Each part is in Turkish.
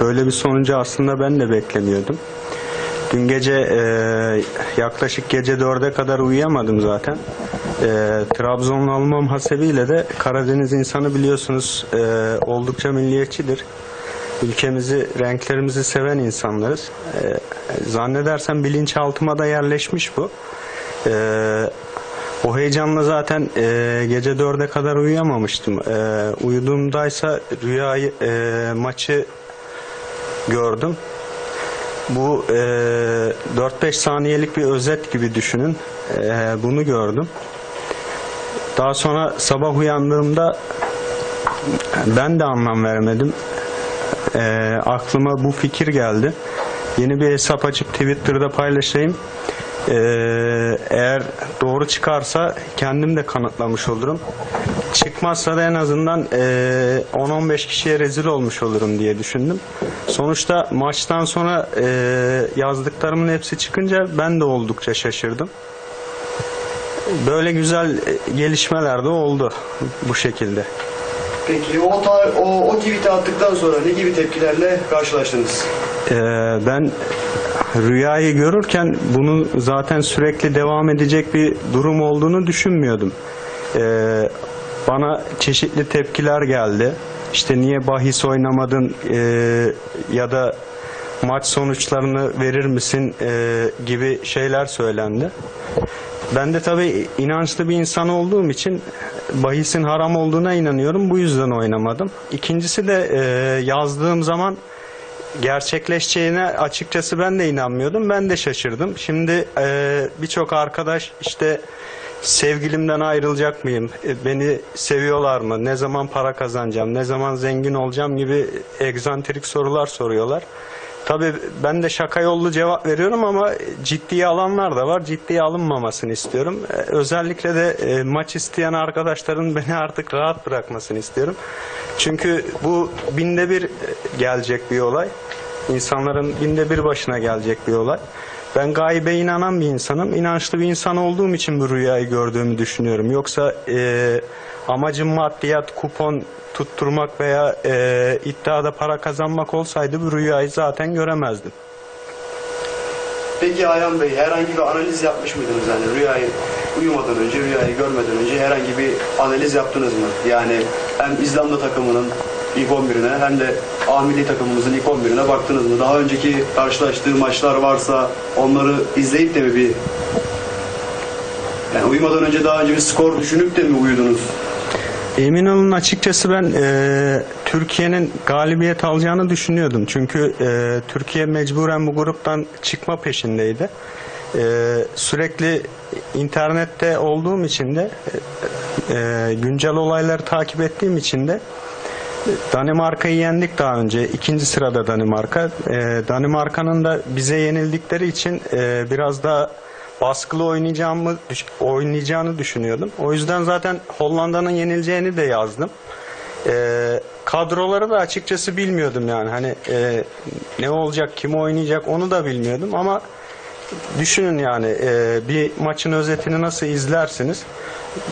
Böyle bir sonucu aslında ben de beklemiyordum. Dün gece e, yaklaşık gece dörde kadar uyuyamadım zaten. E, Trabzonlu olmam hasebiyle de Karadeniz insanı biliyorsunuz e, oldukça milliyetçidir. Ülkemizi, renklerimizi seven insanlarız. E, zannedersem bilinçaltıma da yerleşmiş bu. E, o heyecanla zaten e, gece dörde kadar uyuyamamıştım. E, uyuduğumdaysa rüyayı, e, maçı gördüm. Bu e, 4-5 saniyelik bir özet gibi düşünün. E, bunu gördüm. Daha sonra sabah uyandığımda ben de anlam veremedim. E, aklıma bu fikir geldi. Yeni bir hesap açıp Twitter'da paylaşayım. E, eğer doğru çıkarsa kendim de kanıtlamış olurum. Çıkmazsa da en azından e, 10-15 kişiye rezil olmuş olurum diye düşündüm. Sonuçta maçtan sonra e, yazdıklarımın hepsi çıkınca ben de oldukça şaşırdım. Böyle güzel e, gelişmeler de oldu bu şekilde. Peki o, o, o tweet'i attıktan sonra ne gibi tepkilerle karşılaştınız? Ee, ben rüyayı görürken bunun zaten sürekli devam edecek bir durum olduğunu düşünmüyordum. Ee, bana çeşitli tepkiler geldi. İşte niye bahis oynamadın ee, ya da maç sonuçlarını verir misin ee, gibi şeyler söylendi. Ben de tabii inançlı bir insan olduğum için bahisin haram olduğuna inanıyorum. Bu yüzden oynamadım. İkincisi de ee, yazdığım zaman gerçekleşeceğine açıkçası ben de inanmıyordum. Ben de şaşırdım. Şimdi e, birçok arkadaş işte sevgilimden ayrılacak mıyım? E, beni seviyorlar mı? Ne zaman para kazanacağım? Ne zaman zengin olacağım gibi egzantrik sorular soruyorlar. Tabii ben de şaka yollu cevap veriyorum ama ciddiye alanlar da var. Ciddiye alınmamasını istiyorum. E, Özellikle de e, maç isteyen arkadaşların beni artık rahat bırakmasını istiyorum. Çünkü bu binde bir gelecek bir olay. İnsanların binde bir başına gelecek bir olay. Ben gaybe inanan bir insanım. İnançlı bir insan olduğum için bu rüyayı gördüğümü düşünüyorum. Yoksa e, amacım maddiyat, kupon tutturmak veya e, iddiada para kazanmak olsaydı bu rüyayı zaten göremezdim. Peki Ayhan Bey herhangi bir analiz yapmış mıydınız yani rüyayı uyumadan önce rüyayı görmeden önce herhangi bir analiz yaptınız mı? Yani hem İzlanda takımının ilk 11'ine hem de A takımımızın ilk 11'ine baktınız mı? Daha önceki karşılaştığı maçlar varsa onları izleyip de mi bir yani uyumadan önce daha önce bir skor düşünüp de mi uyudunuz? Emin olun açıkçası ben e, Türkiye'nin galibiyet alacağını düşünüyordum. Çünkü e, Türkiye mecburen bu gruptan çıkma peşindeydi. E, sürekli internette olduğum için de e, e, güncel olayları takip ettiğim için de Danimarka'yı yendik daha önce. İkinci sırada Danimarka. E, Danimarka'nın da bize yenildikleri için e, biraz daha baskılı oynayacağımı oynayacağını düşünüyordum. O yüzden zaten Hollanda'nın yenileceğini de yazdım. E, kadroları da açıkçası bilmiyordum yani. Hani e, ne olacak, kim oynayacak onu da bilmiyordum ama düşünün yani e, bir maçın özetini nasıl izlersiniz?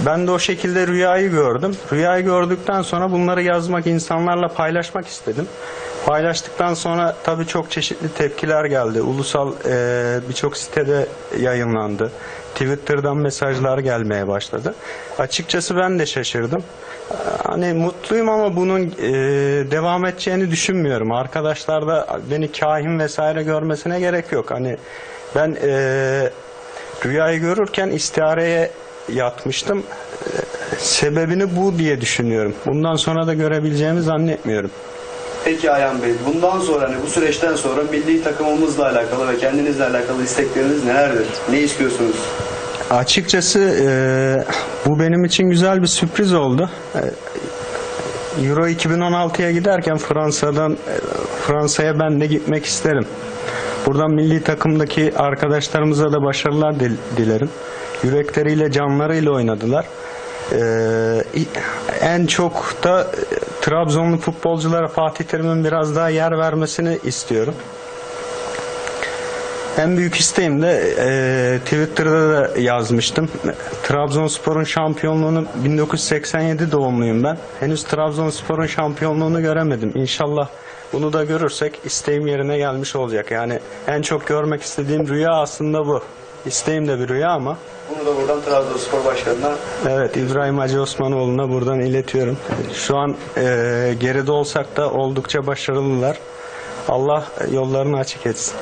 Ben de o şekilde rüyayı gördüm. Rüyayı gördükten sonra bunları yazmak, insanlarla paylaşmak istedim. Paylaştıktan sonra tabii çok çeşitli tepkiler geldi. Ulusal e, birçok sitede yayınlandı. Twitter'dan mesajlar gelmeye başladı. Açıkçası ben de şaşırdım. Hani mutluyum ama bunun e, devam edeceğini düşünmüyorum. Arkadaşlar da beni kahin vesaire görmesine gerek yok. Hani ben e, rüyayı görürken istihareye yatmıştım. E, sebebini bu diye düşünüyorum. Bundan sonra da görebileceğimi zannetmiyorum. Peki Ayhan Bey bundan sonra hani bu süreçten sonra milli takımımızla alakalı ve kendinizle alakalı istekleriniz nelerdir? Ne istiyorsunuz? Açıkçası e, bu benim için güzel bir sürpriz oldu. E, Euro 2016'ya giderken Fransa'dan e, Fransa'ya ben de gitmek isterim. Buradan milli takımdaki arkadaşlarımıza da başarılar dil- dilerim. Yürekleriyle, canlarıyla oynadılar. E, en çok da e, Trabzonlu futbolculara Fatih Terim'in biraz daha yer vermesini istiyorum. En büyük isteğim de e, Twitter'da da yazmıştım. Trabzonspor'un şampiyonluğunu 1987 doğumluyum ben. Henüz Trabzonspor'un şampiyonluğunu göremedim. İnşallah bunu da görürsek isteğim yerine gelmiş olacak. Yani en çok görmek istediğim rüya aslında bu. İsteğim de bir rüya ama Bunu da buradan Trabzonspor Başkanı'na evet İbrahim Hacı Osmanoğlu'na buradan iletiyorum. Şu an e, geride olsak da oldukça başarılılar. Allah yollarını açık etsin.